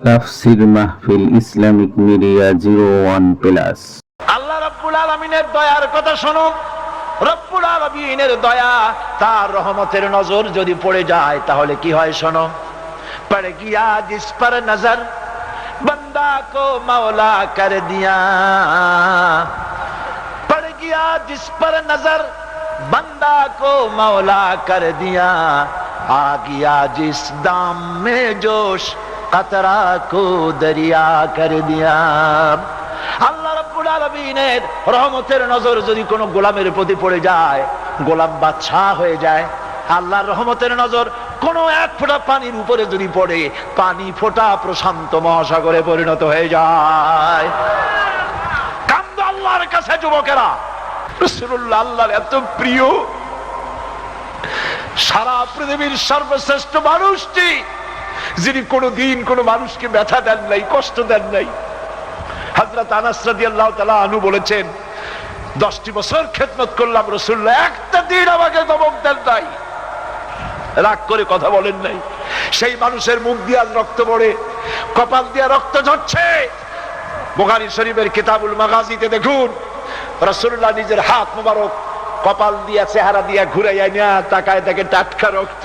তাফসির মাহফিল Islamic media zero one plus আল্লাহ রব্বুল আলমিনের দয়ার কথা শোনো রব্বুল আলমিনের দয়া তার রহমতের নজর যদি পড়ে যায় তাহলে কি হয় শোনো পড় গিয়া জিস পর নজর বন্দা কো মৌলা কর দিয়া पड़ गया जिस पर नजर बंदा को मौला कर दिया आ गया जिस दाम में जोश কাতরা কো দরিয়া কর দিয়া আল্লাহ রাব্বুল আলামিনের রহমতের নজর যদি কোন গোলামের প্রতি পড়ে যায় গোলাম বাদশাহ হয়ে যায়। আল্লাহর রহমতের নজর কোন এক ফোঁটা পানির উপরে যদি পড়ে, পানি ফোঁটা প্রশান্ত মহাসাগরে পরিণত হয়ে যায়। কান্দ আল্লাহর কাছে, যুবকেরা। রাসূলুল্লাহ আল্লাহর এত প্রিয়। সারা পৃথিবীর সর্বশ্রেষ্ঠ মানুষটি যিনি কোনো দিন কোনো মানুষকে ব্যথা দেন নাই, কষ্ট দেন নাই। হাজরত আনাস রাদিয়াল্লাহু তাআলা আনু বলেছেন, দশটি বছর খেদমত করলাম রসুল্লাহ একটা দিন আমাকে দমক দেন নাই। রাগ করে কথা বলেন নাই। সেই মানুষের মুখ দিয়ে রক্ত পড়ে, কপাল দিয়ে রক্ত ঝরছে। বোখারি শরীফের কিতাবুল মাগাজিতে দেখুন রসুল্লাহ নিজের হাত মোবারক কপাল দিয়া, চেহারা দিয়া ঘুরাইয়া নিয়া তাকায় তাকে টাটকা রক্ত।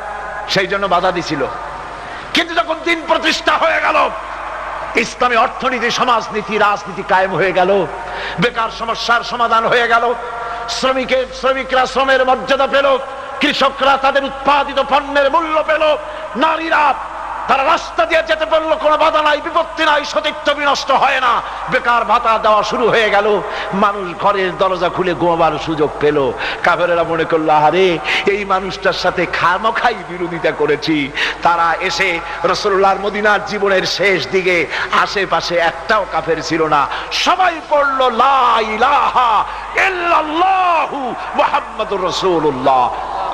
সেই জন্য বাধা দিছিল। কিন্তু যখন দিন প্রতিষ্ঠা হয়ে গেল, ইসলামী অর্থনীতি, সমাজনীতি, রাজনীতি কায়েম হয়ে গেল, বেকার সমস্যার সমাধান হয়ে গেল শ্রমিকের শ্রমিকরা শ্রমের মর্যাদা পেল, কৃষকরা তাদের উৎপাদিত পণ্যের মূল্য পেল, নারীরা তারা রাস্তা দিয়ে যেতে পারল, কোনো বাধা নাই, বিপত্তি নাই, সতীর্থ বিনষ্ট হয় না। বেকার ভাতা দেওয়া শুরু হয়ে গেল। মানুষ ঘরের দরজা খুলে ঘুমাবার সুযোগ পেল। কাফেরেরা মনে করল আরে এই মানুষটার সাথে খামখাই বিরোধিতা করেছি। তারা এসে রসুল্লাহর মদিনার জীবনের শেষ দিকে আশেপাশে একটাও কাফের ছিল না। সবাই পড়ল, লা ইলাহা ইল্লাল্লাহু মুহাম্মাদুর রাসূলুল্লাহ।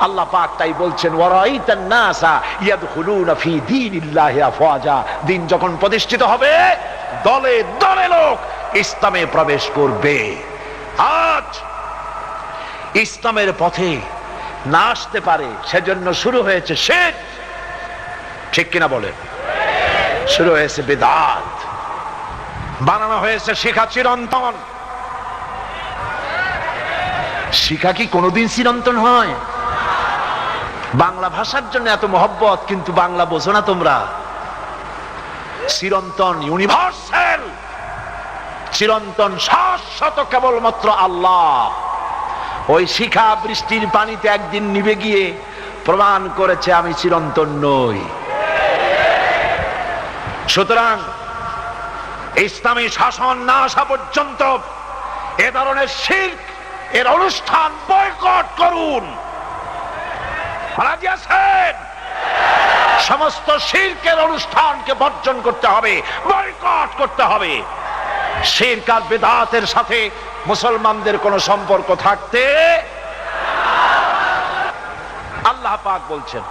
আল্লাহ পাক তাই বলছেন, ওয়ারাইতান নাসা ইয়াদখুলুনা ফি দীনিল্লাহি আফওয়াজা। দিন যখন প্রতিষ্ঠিত হবে, দলে দলে লোক ইসলামে প্রবেশ করবে। আজ ইসলামের পথে না আসতে পারে, সেজন্য শুরু হয়েছে শেখ ঠিক কিনা বলে শুরু হয়েছে বেদাত। বানানো হয়েছে শিখা চিরন্তন। শিখা কি কোনোদিন চিরন্তন হয়? বাংলা ভাষার জন্য এত মহব্বত, কিন্তু বাংলা বোঝো না তোমরা। চিরন্তন ইউনিভার্সাল চিরন্তন শাশ্বত কেবলমাত্র আল্লাহ। ওই শিখা বৃষ্টির পানিতে একদিন নিভে গিয়ে প্রমাণ করেছে আমি চিরন্তন নই। সুতরাং ইসলামী শাসন না আসা পর্যন্ত এ ধরনের শিল্প এর অনুষ্ঠান বয়কট করুন। আছেন সমস্ত শিল্পের অনুষ্ঠানকে বর্জন করতে হবে, বয়কট করতে হবে। আর বেদাতের সাথে মুসলমানদের কোনো সম্পর্ক থাকতে আল্লাহ পাক বলছেন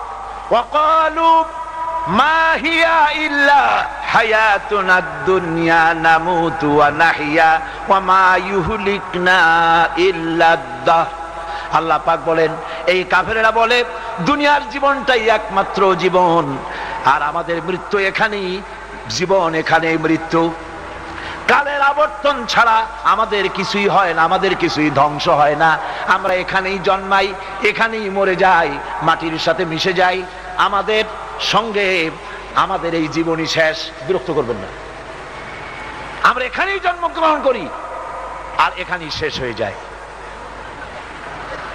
হিয়া নাহিয়া আল্লাহ পাক বলেন, এই কাফেরেরা বলে দুনিয়ার জীবনটাই একমাত্র জীবন। আর আমাদের মৃত্যু এখানেই, জীবন এখানে মৃত্যু। কালের আবর্তন ছাড়া আমাদের কিছুই হয় না, আমাদের কিছুই ধ্বংস হয় না। আমরা এখানেই জন্মাই, এখানেই মরে যাই, মাটির সাথে মিশে যাই। আমাদের সঙ্গে আমাদের এই জীবনই শেষ, বিরক্ত করবেন না। আমরা এখানেই জন্মগ্রহণ করি, আর এখানেই শেষ হয়ে যায়।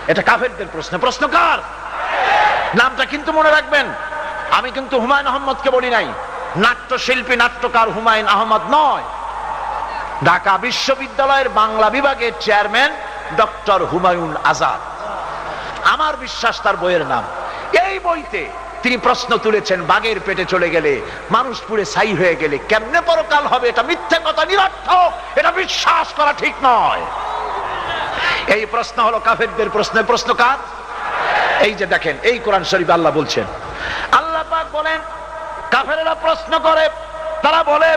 এটা কাফেরদের প্রশ্ন। প্রশ্ন কার? নামটা কিন্তু মনে রাখবেন। আমি কিন্তু হুমায়ুন আহমদকে বলি নাই। নাট্যশিল্পী, নাট্যকার হুমায়ুন আহমদ নয়। ঢাকা বিশ্ববিদ্যালয়ের বাংলা বিভাগের চেয়ারম্যান ডক্টর হুমায়ুন আজাদ। আমার বিশ্বাস তার বইয়ের নাম। এই বইতে তিনি প্রশ্ন তুলেছেন, বাঘের পেটে চলে গেলে মানুষ পুড়ে ছাই হয়ে গেলে কেমনে পরকাল হবে? এটা মিথ্যে কথা, নিরর্থক। এটা বিশ্বাস করা ঠিক নয়। এই প্রশ্ন হলো কাফেরদের প্রশ্নের প্রশ্ন কার? এই যে দেখেন এই কোরআন শরীফ আল্লাহ বলছেন আল্লাহ পাক বলেন কাফেরেরা প্রশ্ন করে তারা বলে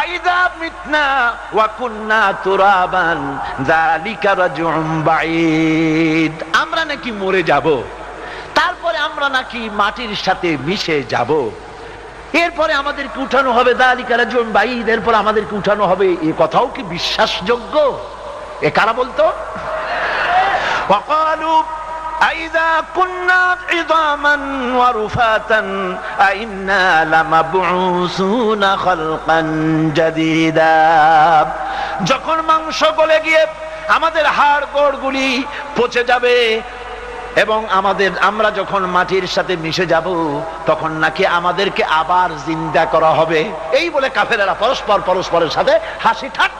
আইদা মিতনা ওয়া কুন্না তুরাবান যালিকা রাজউম বাঈদ আমরা নাকি মরে যাব তারপরে আমরা নাকি মাটির সাথে মিশে যাব এরপরে আমাদেরকে উঠানো হবে দালিকা রাজউম বাঈদ এরপর আমাদেরকে উঠানো হবে এ কথাও কি বিশ্বাসযোগ্য এ কারা বলতো وقالوا أئذا كنا عظاما ورفاتا أئنا لمبعوثون خلقا جديدا যখন মাংস গলে গিয়ে আমাদের হাড় গোড়গুলি পচে যাবে এবং আমাদের আমরা যখন মাটির সাথে মিশে যাব তখন নাকি আমাদেরকে আবার জিন্দা করা হবে এই বলে কাফেরেরা পরস্পর পরস্পরের সাথে হাসি ঠাট্টা করতো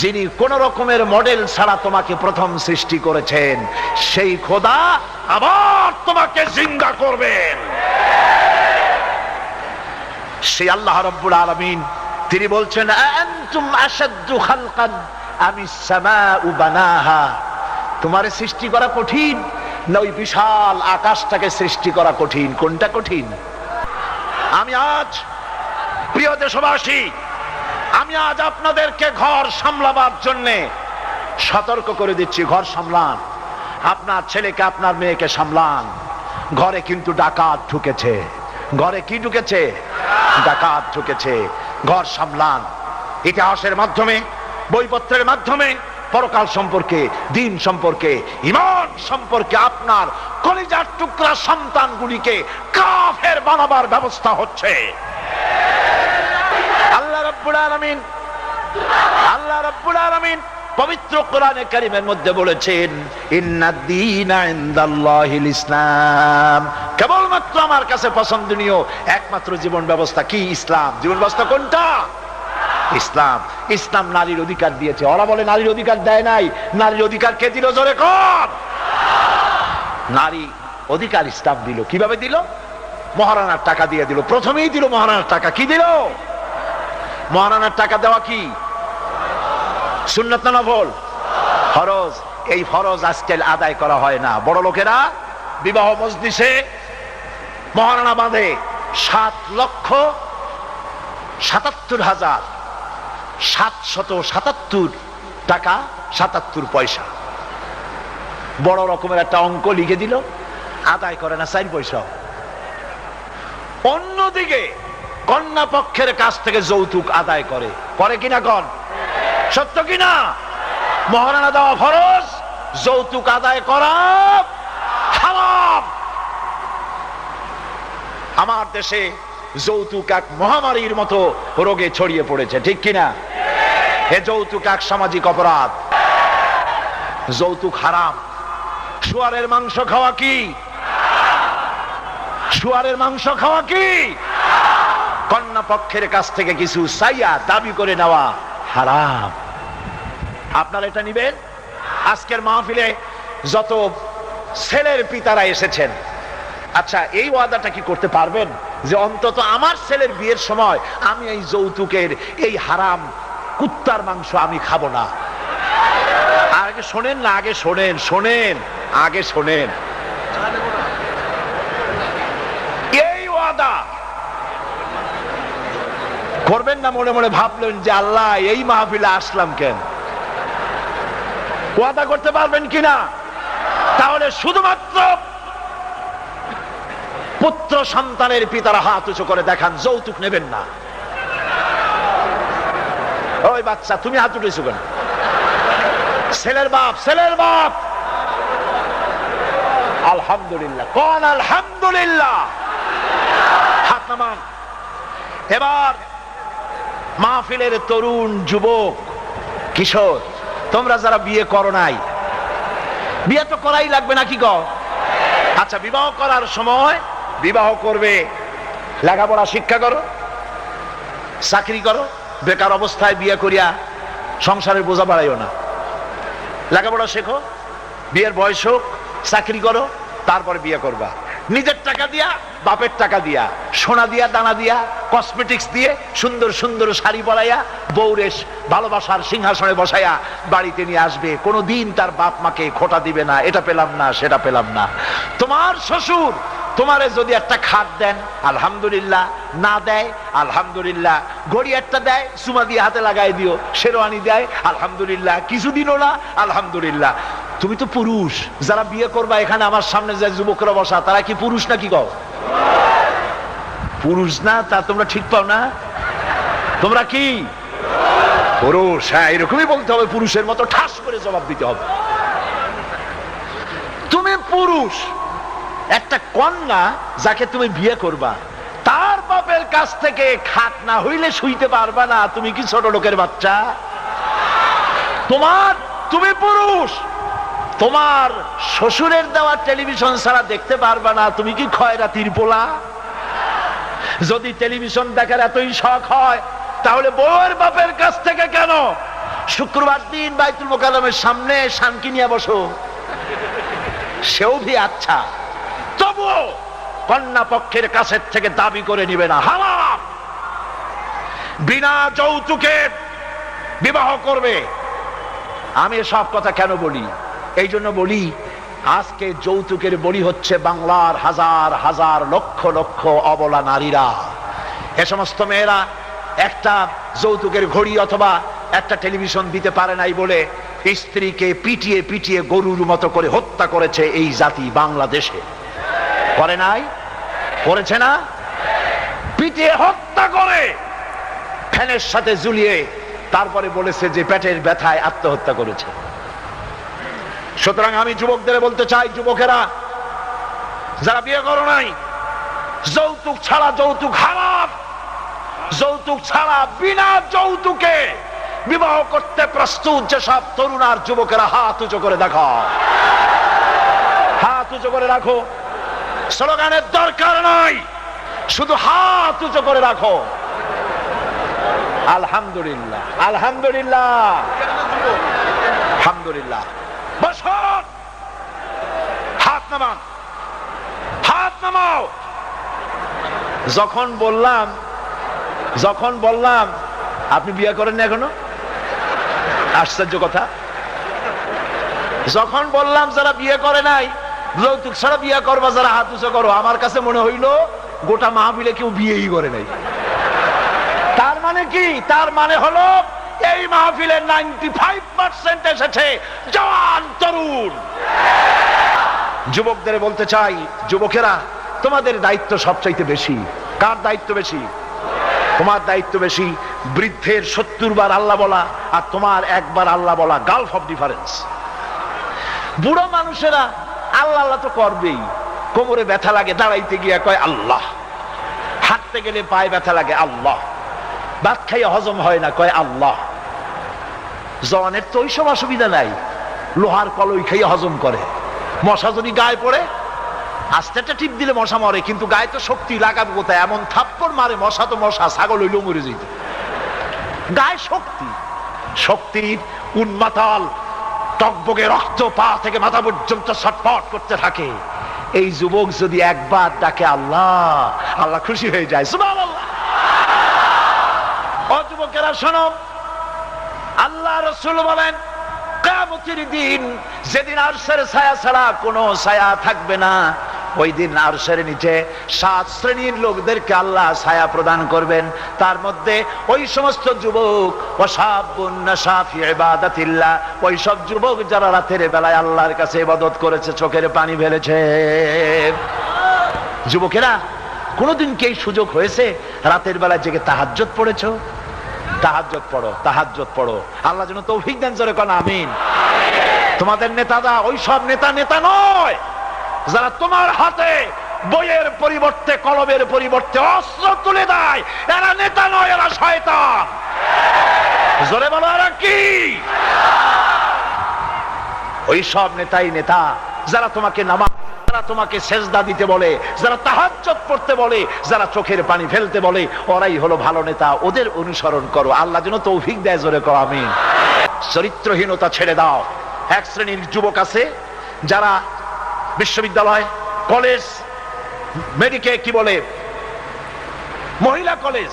যিনি কোন রকমের মডেল ছাড়া তোমাকে প্রথম সৃষ্টি করেছেন, সেই খোদা আবার তোমাকে জিন্দা করবেন। সেই আল্লাহ রব্বুল আলামিন, তিনি বলছেন আমি তোমার সৃষ্টি করা কঠিন, না ওই বিশাল আকাশটাকে সৃষ্টি করা কঠিন? কোনটা কঠিন? আমি আজ, প্রিয় দেশবাসী আমি আজ আপনাদেরকে ঘর সামলাবার জন্য সতর্ক করে দিচ্ছি, ঘর সামলান। আপনার ছেলেকে, আপনার মেয়েকে সামলান। ঘরে কিন্তু ডাকাত ঢুকেছে। ঘরে কি ঢুকেছে? ডাকাত ঢুকেছে। ঘর সামলান। ইতিহাসের মাধ্যমে, বইপত্রের মাধ্যমে, পরকাল সম্পর্কে, দিন সম্পর্কে, ইমান সম্পর্কে আপনার কলিজার টুকরা সন্তানগুলিকে কাফের বানাবার ব্যবস্থা হচ্ছে। আল্লাহ আল্লাহ রাব্বুল আলামিন পবিত্র কোরআনে কারিমের মধ্যে বলেছেন ইসলাম। কেবলমাত্র আমার কাছে পছন্দনীয় একমাত্র জীবন ব্যবস্থা কি? ইসলাম। জীবন ব্যবস্থা কোনটা? ইসলাম। ইসলাম নারীর অধিকার দিয়েছে। ওরা বলে নারীর অধিকার দেয় নাই। নারীর অধিকার কে দিল? জোরে কর নারী অধিকার ইসলাম দিল। কীভাবে দিল? মহারানার টাকা দিয়ে দিল। প্রথমেই দিল মহারানার টাকা। কি দিল? মহারানার টাকা দেওয়া কি? সুন্নত না নফল? ফরজ। এই ফরজ আজকাল আদায় করা হয় না। বড় লোকেরা বিবাহ মজলিসে মহারানা বাঁধে সাত লক্ষ সাতাত্তর হাজার সাতশত সাতাত্তর টাকা, সাতাত্তর পয়সা। বড় রকমের একটা অঙ্ক লিখে দিল। আদায় করে না, চার পয়সা অন্যদিকে কন্যা পক্ষের কাছ থেকে যৌতুক আদায় করে। করে কিনা কন? সত্য কিনা? মহারানা দেওয়া ফরজ, যৌতুক আদায় করা আমার দেশে যৌতুক এক মহামারীর মতো রোগে ছড়িয়ে পড়েছে, ঠিক কিনা? এ যৌতুক এক সামাজিক অপরাধ। যৌতুক হারাম। শুয়ারের মাংস খাওয়া কি? শুয়ারের মাংস খাওয়া কি? কন্যা পক্ষের কাছ থেকে কিছু সাইয়া দাবি করে নেওয়া হারাম। আপনারা এটা নিবেন? আজকের মাহফিলে যত ছেলের পিতারা এসেছেন আচ্ছা এই ওয়াদাটা কি করতে পারবেন? যে অন্তত আমার ছেলের বিয়ের সময় আমি এই যৌতুকের এই হারাম কুত্তার মাংস আমি খাব না। আগে শোনেন না, আগে শোনেন শোনেন, আগে শোনেন এই ওয়াদা করবেন না মনে মনে ভাবলেন যে আল্লাহ, এই মাহফিলে আসলাম কেন? ওয়াদা করতে পারবেন কিনা? তাহলে শুধুমাত্র পুত্র সন্তানের পিতারা হাত উঁচু করে দেখান, যৌতুক নেবেন না। ওই বাচ্চা, তুমি হাত উঠেছো কেন? ছেলের বাপ ছেলের বাপ! আলহামদুলিল্লাহ, কোন আলহামদুলিল্লাহ! হাত নামান। এবার মাহফিলের তরুণ যুবক, কিশোর, তোমরা যারা বিয়ে করো নাই, বিয়ে তো করাই লাগবে নাকি গো আচ্ছা বিবাহ করার সময় বিবাহ করবে, লেখাপড়া শিক্ষা করো, চাকরি করো, বেকার অবস্থায় বিয়ে করিয়া সংসারের বোঝা বাড়াইও না। লেখাপড়া শেখো, বিয়ের বয়স হোক, চাকরি করো, তারপরে বিয়ে করবা। নিজের টাকা দিয়া, বাপের টাকা দিয়া, সোনা দিয়া, দানা দিয়া কসমেটিক্স দিয়ে সুন্দর সুন্দর শাড়ি পরাইয়া বৌরেশ ভালোবাসার সিংহাসনে বসাইয়া বাড়িতে নিয়ে আসবে। কোনো দিন তার বাপ মাকে খোটা দিবে না। এটা পেলাম না, সেটা পেলাম না। তোমার শ্বশুর তোমারে যদি একটা খাট দেন, আলহামদুলিল্লাহ। না দেয়, আলহামদুলিল্লাহ। ঘড়ি একটা দেয় সুমা দিয়ে হাতে লাগাই দিও। শেরওয়ানি দেয়, আলহামদুলিল্লাহ। কিছুদিনও না, আলহামদুলিল্লাহ। তুমি তো পুরুষ, যারা বিয়ে করবা এখানে আমার সামনে যে যুবকরা বসা, তারা কি পুরুষ নাকি কও? পুরুষ না, তা তোমরা ঠিক পাও না? তোমরা কি? পুরুষ হ্যাঁ এরকমই বলতে হবে, পুরুষের মতো ঠাস করে জবাব দিতে হবে। তুমি পুরুষ, একটা কন্যা যাকে তুমি বিয়ে করবা, তার বাপের কাছ থেকে খাট না হইলে শুইতে পারবা না। তুমি কি ছোট লোকের বাচ্চা? তোমার, তুমি পুরুষ। তোমার শ্বশুরের দেওয়া টেলিভিশন ছাড়া দেখতে পারবা না, তুমি কি খয়রাতির পোলা? যদি টেলিভিশন দেখার এতই শখ হয়, তাহলে বউয়ের বাপের কাছ থেকে কেন? শুক্রবার দিন বাইতুল মোকালমের সামনে শানকি নিয়ে বসো। সেও ভি আচ্ছা। তবুও কন্যা পক্ষের কাছের থেকে দাবি করে নিবে না, হারাম! বিনা যৌতুকে বিবাহ করবে। আমি সব কথা কেন বলি? এই জন্য বলি, আজকে যৌতুকের বলি হচ্ছে বাংলার হাজার হাজার লক্ষ লক্ষ অবলা নারীরা। এ সমস্ত মেয়েরা একটা যৌতুকের ঘড়ি অথবা একটা টেলিভিশন দিতে পারে নাই বলে স্ত্রীকে পিটিয়ে পিটিয়ে গরুর মতো করে হত্যা করেছে এই জাতি বাংলাদেশে। করে নাই? করেছে না? পিটিয়ে হত্যা করে! ফ্যানের সাথে ঝুলিয়ে তারপরে বলেছে যে পেটের ব্যথায় আত্মহত্যা করেছে। সুতরাং আমি যুবকদের বলতে চাই, যুবকেরা, যারা বিয়ে করো নাই, যৌতুক ছাড়া যৌতুক হারাম, যৌতুক ছাড়া বিনা যৌতুকে বিবাহ করতে প্রস্তুত যেসব তরুণ আর যুবকেরা হাত উঁচু করে দেখো। হাত উঁচু করে রাখো। স্লোগানের দরকার নাই, শুধু হাত উঁচু করে রাখো। আলহামদুলিল্লাহ আলহামদুলিল্লাহ। আলহামদুলিল্লাহ। নামান হাত নামাও। যখন বললাম যখন বললাম, আপনি বিয়ে করেন না এখনও? আশ্চর্য কথা। যখন বললাম, যারা বিয়ে করে নাই, যৌতুক ছাড়া বিয়ে করবা, যারা হাত উঁচু করো, আমার কাছে মনে হইল, গোটা মাহবিলে কেউ বিয়েই করে নাই। তার মানে কি? তার মানে হলো, এই মাহফিলের নাইনটি ফাইভ পার্সেন্ট এসেছে, জওয়ান তরুণ। যুবকদের বলতে চাই, যুবকেরা, তোমাদের দায়িত্ব সবচাইতে বেশি। কার দায়িত্ব বেশি? তোমার দায়িত্ব বেশি বৃদ্ধের সত্তর বার আল্লাহ বলা আর তোমার একবার আল্লাহ বলা। গালফ অফ ডিফারেন্স বুড়ো মানুষেরা, আল্লাহ আল্লাহ তো করবেই। কোমরে ব্যথা লাগে, দাঁড়াইতে গিয়ে কয় আল্লাহ। হাঁটতে গেলে পায়ে ব্যথা লাগে, আল্লাহ। ভাত খাইয়ে হজম হয় না, কয় আল্লাহ। জওয়ানের তো ওইসব অসুবিধা নাই। লোহার কলই খাইয়ে হজম করে। মশা যদি গায়ে পড়ে আস্তে একটা টিপ দিলে মশা মরে, কিন্তু গায়ে তো শক্তি লাগাবে কোথায়? এমন থাপ্পড় মারে, মশা তো মশা, ছাগল হইলেও মরে যেত গায়ে শক্তি। শক্তির উন্মাতাল টকবগে রক্ত পা থেকে মাথা পর্যন্ত ছটফট করতে থাকে। এই যুবক যদি একবার ডাকে, আল্লাহ আল্লাহ খুশি হয়ে যায়। সুবহানাল্লাহ। ও যুবকেরা, শোনো। আল্লাহ রসুল বলেন কিয়ামতের দিন যেদিন আরশের ছায়া ছাড়া কোনো ছায়া থাকবে না, ওই দিন আরশের নিচে সাত শ্রেণির লোকদেরকে আল্লাহ ছায়া প্রদান করবেন। তার মধ্যে ওই সমস্ত যুবক ইবাদাতিল্লাহ, ওই সব যুবক যারা রাতের বেলায় আল্লাহর কাছে ইবাদত করেছে, চোখের পানি ফেলেছে। যুবকেরা, কোনোদিন কি এই সুযোগ হয়েছে? রাতের বেলা জেগে তাহাজ্জত পড়েছো? তাহাজ্জত পড়ো তাহাজ্জত পড়ো। আল্লাহ যেন তৌফিক দেন, জোরে কোন, আমিন। তোমাদের নেতারা ওই সব নেতা নেতা নয়। যারা তোমার হাতে বইয়ের পরিবর্তে, কলমের পরিবর্তে অস্ত্র তুলে দেয়, এরা নেতা নয়, এরা শয়তান। জোরে বলো, এরা কি? ওই সব নেতাই নেতা, যারা তোমাকে নামা যারা তোমাকে সেজদা দিতে বলে, যারা তাহাজ্জত পড়তে বলে, যারা চোখের পানি ফেলতে বলে, ওরাই হলো ভালো নেতা। ওদের অনুসরণ করো। আল্লাহ যেন তৌফিক দেয়, জোরে করো আমি চরিত্রহীনতা ছেড়ে দাও। এক শ্রেণির যুবক আছে, যারা বিশ্ববিদ্যালয়, কলেজ, মেডিকে কি বলে? মহিলা কলেজ।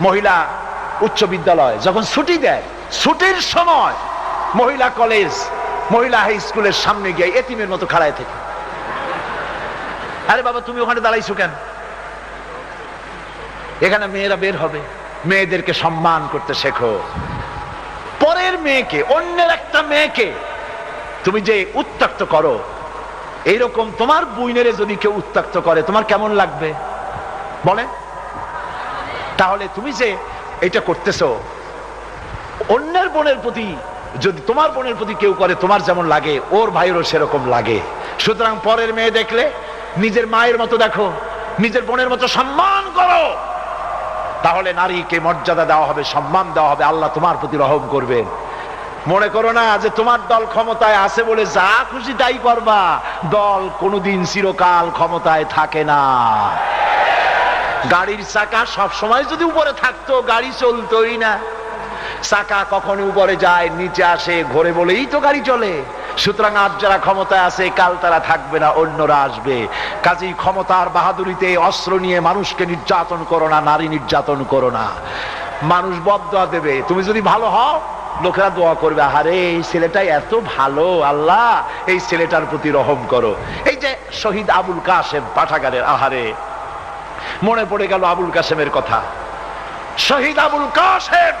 মহিলা উচ্চ বিদ্যালয়। যখন ছুটি দেয়, ছুটির সময় মহিলা কলেজ, মহিলা হাই স্কুলের সামনে গিয়ে এতিমের মতো খাড়ায় থেকে। আরে বাবা, তুমি ওখানে দাঁড়াইছো কেন? এখানে মেয়েরা বের হবে। মেয়েদেরকে সম্মান করতে শেখো। পরের মেয়েকে, অন্যের একটা মেয়েকে তুমি যে উত্তক্ত করো, এইরকম তোমার বুইনেরে যদি কেউ উত্তক্ত করে, তোমার কেমন লাগবে? বলে? তাহলে তুমি যে এটা করতেছো, অন্যের বোনের প্রতি যদি তোমার বোনের প্রতি কেউ করে, তোমার যেমন লাগে, ওর ভাইয়েরও সেরকম লাগে। সুতরাং পরের মেয়ে দেখলে নিজের মায়ের মতো দেখো, নিজের বোনের মতো সম্মান করো। তাহলে নারীকে মর্যাদা দেওয়া হবে, সম্মান দেওয়া হবে, আল্লাহ তোমার প্রতি রহম করবেন মনে করো না যে তোমার দল ক্ষমতায় আছে বলে যা খুশি তাই করবা। দল কোনোদিন চিরকাল ক্ষমতায় থাকে না। গাড়ির চাকা সব সময় যদি উপরে থাকতো, গাড়ি চলতোই না। চাকা কখনো উপরে যায়, নিচে আসে, ঘোরে বলেই তো গাড়ি চলে। সুতরাং আজ যারা ক্ষমতায় আছে, কাল তারা থাকবে না, অন্যরা আসবে। কাজেই ক্ষমতার বাহাদুরিতে অস্ত্র নিয়ে মানুষকে নির্যাতন করো না, নারী নির্যাতন করো না। মানুষ বদয়া দেবে। তুমি যদি ভালো হও, লোকেরা দোয়া করবে, আহারে, এই ছেলেটা এত ভালো, আল্লাহ, এই ছেলেটার প্রতি রহম করো। এই যে শহীদ আবুল কাশেম পাঠাগারের, আহারে, মনে পড়ে গেল আবুল কাশেমের কথা। শহীদ আবুল কাশেম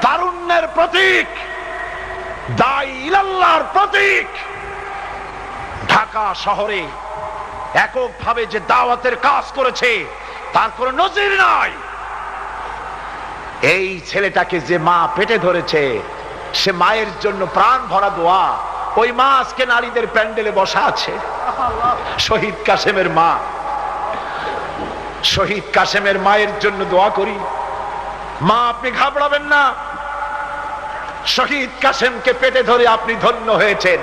তারুণ্যের প্রতীক ইলাল্লাহর প্রতীক। ঢাকা শহরে এককভাবে যে দাওয়াতের কাজ করেছে, তার কোনো নজির নাই। এই ছেলেটাকে যে মা পেটে ধরেছে, সে মায়ের জন্য প্রাণ ভরা দোয়া, ওই মা আজকে নারীদের প্যান্ডেলে বসা আছে। শহীদ কাসেমের মা। শহীদ কাসেমের মায়ের জন্য দোয়া করি। মা, আপনি ঘাবড়াবেন না। শহীদ কাসেমকে পেটে ধরে আপনি ধন্য হয়েছেন।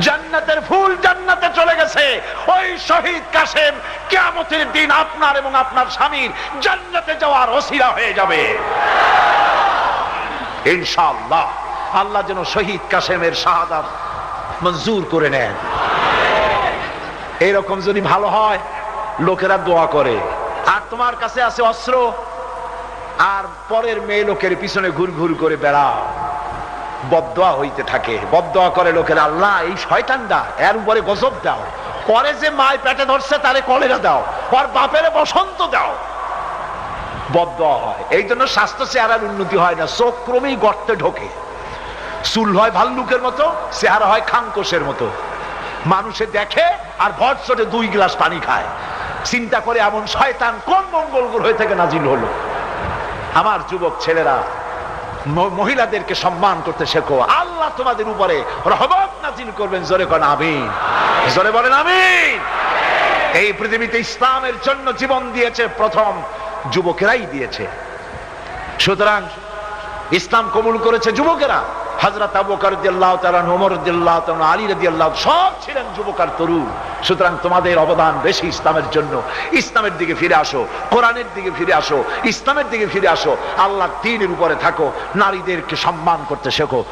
জান্নাতের ফুল জান্নাতে চলে গেছে। ওই শহীদ কাসেম কেমতের দিন আপনার এবং আপনার স্বামীর জান্নাতে যাওয়ার অসিরা হয়ে যাবে। ইনশাআল্লাহ। আল্লাহ যেন শহীদ কাসেমের শাহাদাত মঞ্জুর করে নেন। এইরকম যদি ভালো হয়, লোকেরা দোয়া করে। আর তোমার কাছে আছে অস্ত্র, আর পরের মেয়ে লোকের পিছনে ঘুর ঘুর করে বেড়াও। বদয়া হইতে থাকে। বদয়া করে লোকের, আল্লাহ, এই শয়তানটা, এর উপরে গজব দাও। পরে যে মায় পেটে ধরছে, তারে কলেরা দাও। ওর বাপেরে বসন্ত দাও। বদয়া হয়। এই জন্য স্বাস্থ্য চেহারার উন্নতি হয় না, চোখ ক্রমেই গর্তে ঢোকে। চুল হয় ভাল্লুকের মতো, চেহারা হয় খাঙ্কোশের মতো। মানুষে দেখে আর ভর চটে দুই গ্লাস পানি খায়। চিন্তা করে এমন শয়তান কোন মঙ্গল গ্রহ থেকে নাজিল হলো? আমার যুবক ছেলেরা মহিলাদেরকে সম্মান করতে শেখো। আল্লাহ তোমাদের উপরে রহমত নাজিল করবেন। জোরে কন, আমিন। জোরে বলেন, আমিন। এই পৃথিবীতে ইসলামের জন্য জীবন দিয়েছে প্রথম যুবকেরাই দিয়েছে। সুতরাং ইসলাম কবুল করেছে যুবকেরা। হজরত আবু বকর রাদিয়াল্লাহু তাআলা ওমর রাদিয়াল্লাহু তাআলা আলী রদিয়াল্লাহ সব ছিলেন যুবক আর তরুণ। সুতরাং তোমাদের অবদান বেশি ইসলামের জন্য। ইসলামের দিকে ফিরে আসো, কোরআনের দিকে ফিরে আসো, ইসলামের দিকে ফিরে আসো। আল্লাহ দ্বীনের উপরে থাকো, নারীদেরকে সম্মান করতে শেখো।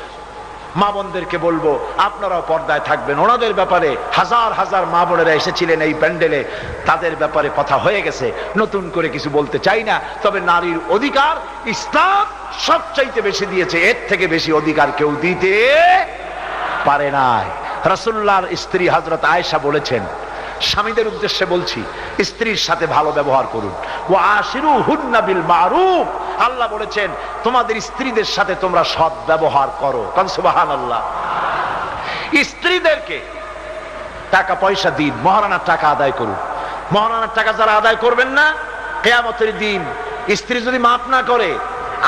মা বোনদেরকে বলব, আপনারাও পর্দায় থাকবেন। ওনাদের ব্যাপারে হাজার হাজার মা বোনেরা এসেছিলেন এই প্যান্ডেলে। তাদের ব্যাপারে কথা হয়ে গেছে। নতুন করে কিছু বলতে চাই না, তবে নারীর অধিকার ইসলাম সবচাইতে বেশি দিয়েছে। এর থেকে বেশি অধিকার কেউ দিতে পারে নাই। রাসুল্লাহর স্ত্রী হজরত আয়েশা বলেছেন, স্বামীদের উদ্দেশ্যে বলছি, স্ত্রীর সাথে ভালো ব্যবহার করুন। ও আশিরু হুন্না মারুফ। আল্লাহ বলেছেন, তোমাদের স্ত্রীদের সাথে তোমরা সৎ ব্যবহার করো। কারণ সুবাহান আল্লাহ স্ত্রীদেরকে টাকা পয়সা দিন, মহারানার টাকা আদায় করুন। মহারানার টাকা যারা আদায় করবেন না, কেয়ামতের দিন স্ত্রী যদি মাফ না করে,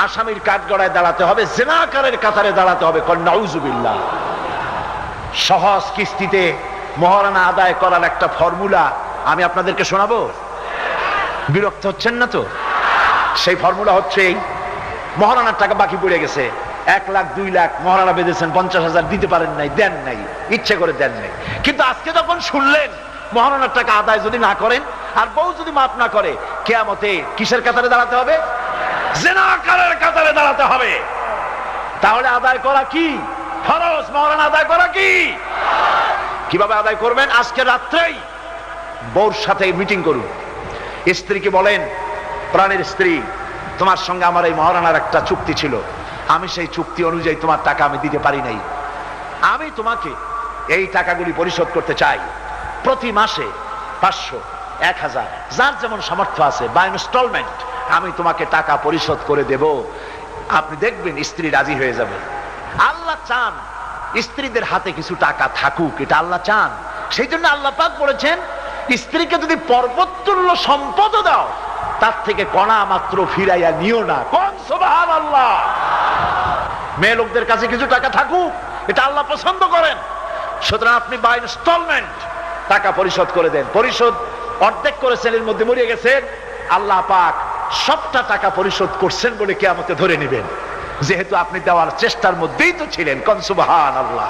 আসামির কাঠগড়ায় দাঁড়াতে হবে, জেনাকারের কাতারে দাঁড়াতে হবে কন্যাউজুবিল্লাহ সহজ কিস্তিতে মহারানা আদায় করার একটা ফর্মুলা আমি আপনাদেরকে শোনাবো? বিরক্ত হচ্ছেন না তো? সেই ফর্মুলা হচ্ছে এই। মহারানার টাকা বাকি পড়ে গেছে। এক লাখ, দুই লাখ, মহারানা বেঁধেছেন, পঞ্চাশ হাজার দিতে পারেন নাই, দেন নাই, ইচ্ছে করে দেন নাই। কিন্তু আজকে যখন শুনলেন, মহারানার টাকা আদায় যদি না করেন, আর বউ যদি মাফ না করে, কেয়ামতে কিসের কাতারে দাঁড়াতে হবে? জেনাকারের কাতারে দাঁড়াতে হবে। তাহলে আদায় করা কি? ফরজ। মহারানা, আদায় করা কি? কীভাবে আদায় করবেন? আজকে রাত্রেই বউর সাথে মিটিং করুন। স্ত্রীকে বলেন প্রাণের স্ত্রী, তোমার সঙ্গে আমার এই মহারানার একটা চুক্তি ছিল। আমি সেই চুক্তি অনুযায়ী তোমার টাকা আমি দিতে পারি নাই। আমি তোমাকে এই টাকাগুলি পরিশোধ করতে চাই। প্রতি মাসে পাঁচশো, এক হাজার, যার যেমন সামর্থ্য আছে বা ইনস্টলমেন্ট আমি তোমাকে টাকা পরিশোধ করে দেব। আপনি দেখবেন স্ত্রী রাজি হয়ে যাবে। আল্লাহ চান স্ত্রীদের হাতে কিছু টাকা থাকুক, এটা আল্লাহ চান। সেই জন্য আল্লাহ পাক বলেছেন, স্ত্রীকে যদি পর্বতুল্য সম্পদও দাও তার থেকে কণা মাত্র ফিরাইয়া নিও না। কোন সোভান আল্লাহ মেয়ে লোকদের কাছে কিছু টাকা থাকুক, এটা আল্লাহ পছন্দ করেন। সুতরাং আপনি বা ইনস্টলমেন্ট টাকা পরিশোধ করে দেন। পরিশোধ অর্ধেক করেছেন এর মধ্যে মরিয়ে গেছেন। আল্লাহ পাক সবটা টাকা পরিশোধ করছেন বলে কে আমাকে ধরে নেবেন। যেহেতু আপনি দেওয়ার চেষ্টার মধ্যেই তো ছিলেন কনসুবাহান আল্লাহ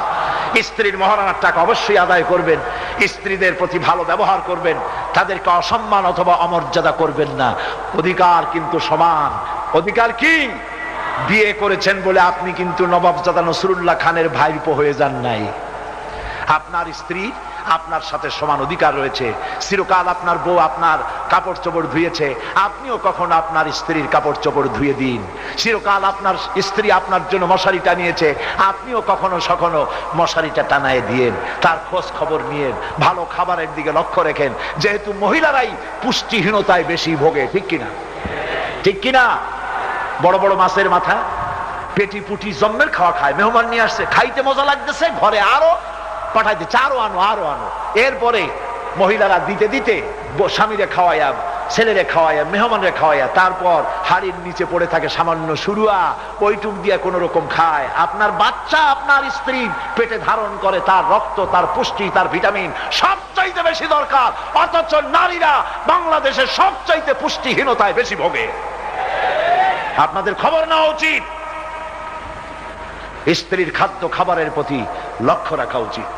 স্ত্রীর মহারানার টাকা অবশ্যই আদায় করবেন, স্ত্রীদের প্রতি ভালো ব্যবহার করবেন, তাদেরকে অসম্মান অথবা অমর্যাদা করবেন না। অধিকার কিন্তু সমান। অধিকার কি? বিয়ে করেছেন বলে আপনি কিন্তু নবাবজাদা নসরুল্লাহ খানের ভাইপো হয়ে যান নাই। আপনার স্ত্রী আপনার সাথে সমান অধিকার রয়েছে। চিরকাল আপনার বউ আপনার কাপড় চোপড় ধুয়েছে। আপনিও কখনো আপনার স্ত্রীর কাপড় চোপড় ধুয়ে দিন। চিরকাল আপনার স্ত্রী আপনার জন্য মশারি টানিয়েছে। আপনিও কখনো সখনো মশারিটা টানায় দিয়েন। তার খোঁজ খবর নিয়ে ভালো খাবারের দিকে লক্ষ্য রেখেন। যেহেতু মহিলারাই পুষ্টিহীনতায় বেশি ভোগে, ঠিক কিনা? ঠিক কিনা? বড় বড় মাছের মাথা। পেটি পুটি জম্মের খাওয়া খায়। মেহমান নিয়ে আসছে। খাইতে মজা লাগতেছে। ঘরে আরও পাঠাইতে আরও আনো আরও আনো। এরপরে মহিলারা দিতে দিতে স্বামীরে খাওয়াইয়া, ছেলেরে খাওয়াইয়া, মেহমানরে খাওয়াইয়া, তারপর হাড়ির নিচে পড়ে থাকে সামান্য শুরুয়া, ওইটুক দিয়ে কোন রকম খায়। আপনার বাচ্চা, আপনার স্ত্রী পেটে ধারণ করে, তার রক্ত, তার পুষ্টি, তার ভিটামিন সবচাইতে বেশি দরকার। অথচ নারীরা বাংলাদেশের সবচাইতে পুষ্টিহীনতায় বেশি ভোগে। আপনাদের খবর নেওয়া উচিত। স্ত্রীর খাদ্য খাবারের প্রতি লক্ষ্য রাখা উচিত।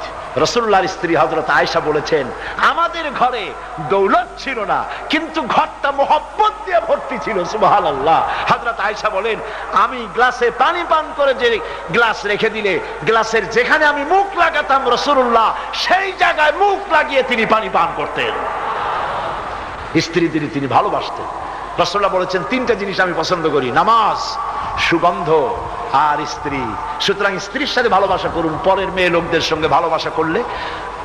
রসুল্লাহর স্ত্রী হজরত আয়সা বলেছেন, আমাদের ঘরে দৌলত ছিল না, কিন্তু ঘরটা মোহব্বত দিয়ে ভর্তি ছিল সুবাহাল আল্লাহ হজরত আয়সা বলেন, আমি গ্লাসে পানি পান করে যে গ্লাস রেখে দিলে, গ্লাসের যেখানে আমি মুখ লাগাতাম রসুল্লাহ সেই জায়গায় মুখ লাগিয়ে তিনি পানি পান করতেন। স্ত্রীদের তিনি ভালোবাসতেন। রসল্লাহ বলেছেন, তিনটা জিনিস আমি পছন্দ করি, নামাজ, সুগন্ধ আর স্ত্রী। সুতরাং স্ত্রীর সাথে ভালোবাসা করুন, পরের মেয়ে লোকদের সঙ্গে ভালোবাসা করলে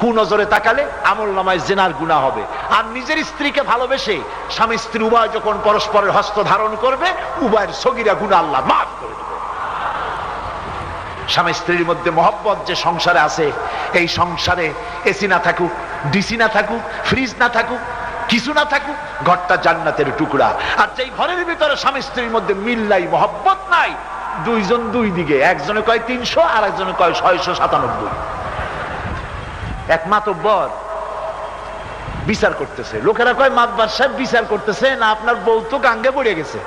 কুনজরে তাকালে আমল নামায় জেনার গুণা হবে। আর নিজের স্ত্রীকে ভালোবেসে স্বামী স্ত্রী উভয় যখন পরস্পরের হস্ত ধারণ করবে, উভয়ের সগিরা গুণা আল্লাহ মাফ করে স্বামী স্ত্রীর মধ্যে মহব্বত যে সংসারে আছে, এই সংসারে এসি না থাকুক ডিসি না থাকুক, ফ্রিজ না থাকুক, কিছু না থাকুক, ঘরটা জান্নাতের টুকরা। আর যেই ঘরের ভিতরে স্বামী স্ত্রীর মধ্যে মিল নাই, মহব্বত নাই দুইজন দুই দিকে, একজনে কয় তিনশো আর একজনে কয় ছয়শো সাতানব্বই। এক মাতব্বর বিচার করতেছে। লোকেরা কয়, মাতবার সাহেব বিচার করতেছে, না আপনার বউ তো গাঙ্গে পড়ে গেছে।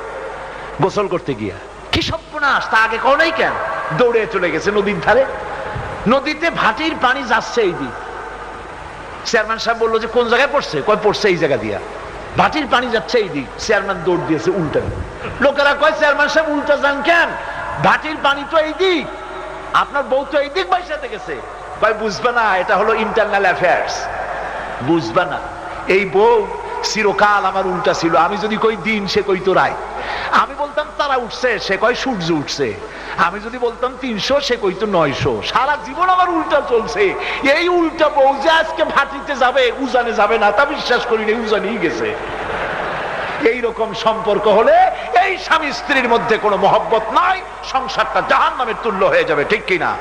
গোসল করতে গিয়া। কি সর্বনাশ, তা আগে কনেই কেন? দৌড়ে চলে গেছে নদীর ধারে। নদীতে ভাটির পানি যাচ্ছে এই দিক। চেয়ারম্যান সাহেব বলল যে, কোন জায়গায় পড়ছে? কয়, পড়ছে এই জায়গা দিয়া। ভাটির পানি যাচ্ছে এই দিক। চেয়ারম্যান দৌড় দিয়েছে উল্টা। লোকেরা কয়, চেয়ারম্যান সাহেব উল্টা যান কেন? ভাটির পানি তো এই দিক। আপনার বউ তো এই দিক বাইসাতে গেছে। কয় বুঝবে না, এটা হলো ইন্টারনাল অ্যাফেয়ার্স বুঝবে না। এই বউ চিরকাল আমার উল্টা ছিল। আমি যদি কই দিন, সে কই তো রায়। আমি বলতাম, তারা উঠছে, সে কয় সূর্য উঠছে। আমি যদি বলতাম, তিনশো, সে কই তো নয়শো। সারা জীবন আমার উল্টা চলছে। এই উল্টা বউ যে আজকে ভাটিতে যাবে, উজানে যাবে না, তা বিশ্বাস করি না উজানেই গেছে। এই রকম সম্পর্ক হলে এই স্বামী স্ত্রীর মধ্যে কোনো মহব্বত নাই, সংসারটা জাহান নামের তুল্য হয়ে যাবে, ঠিক কিনা?